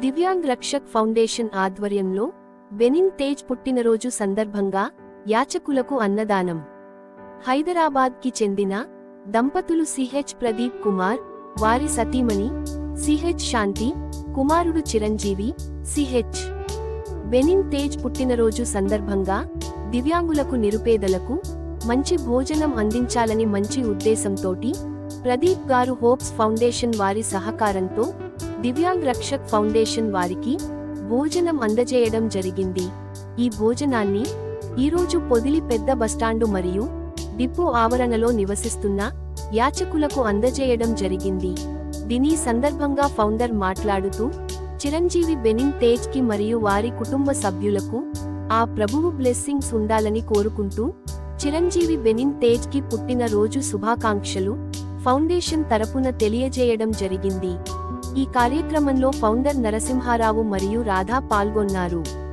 Divyang Rakshak foundation ఆధ్వర్యంలో బెనిన్ తేజ్ పుట్టినరోజు సందర్భంగా యాచకులకు అన్నదానం. హైదరాబాద్కి చెందిన దంపతులు సిహెచ్ ప్రదీప్ కుమార్ వారి సతీమణి సిహెచ్ శాంతి కుమారుడు చిరంజీవి సిహెచ్ బెనిన్ తేజ్ పుట్టినరోజు సందర్భంగా దివ్యాంగులకు నిరుపేదలకు మంచి భోజనం అందించాలని మంచి ఉద్దేశంతోటి ప్రదీప్ గారు హోప్స్ ఫౌండేషన్ వారి సహకారంతో దివ్యాంగ్ రక్షక్ ఫౌండేషన్ వారికి భోజనం అందజేయడం జరిగింది. ఈ భోజనాన్ని ఈరోజు పొదిలి పెద్ద బస్టాండు మరియు డిపో ఆవరణలో నివసిస్తున్న యాచకులకు అందజేయడం జరిగింది. దీని సందర్భంగా ఫౌండర్ మాట్లాడుతూ చిరంజీవి బెనిన్ తేజ్కి మరియు వారి కుటుంబ సభ్యులకు ఆ ప్రభువు బ్లెస్సింగ్స్ ఉండాలని కోరుకుంటూ చిరంజీవి బెనిన్ తేజ్కి పుట్టిన రోజు శుభాకాంక్షలు ఫౌండేషన్ తరపున తెలియజేయడం జరిగింది. ఈ కార్యక్రమంలో ఫౌండర్ నరసింహారావు మరియు రాధా పాల్గొన్నారు.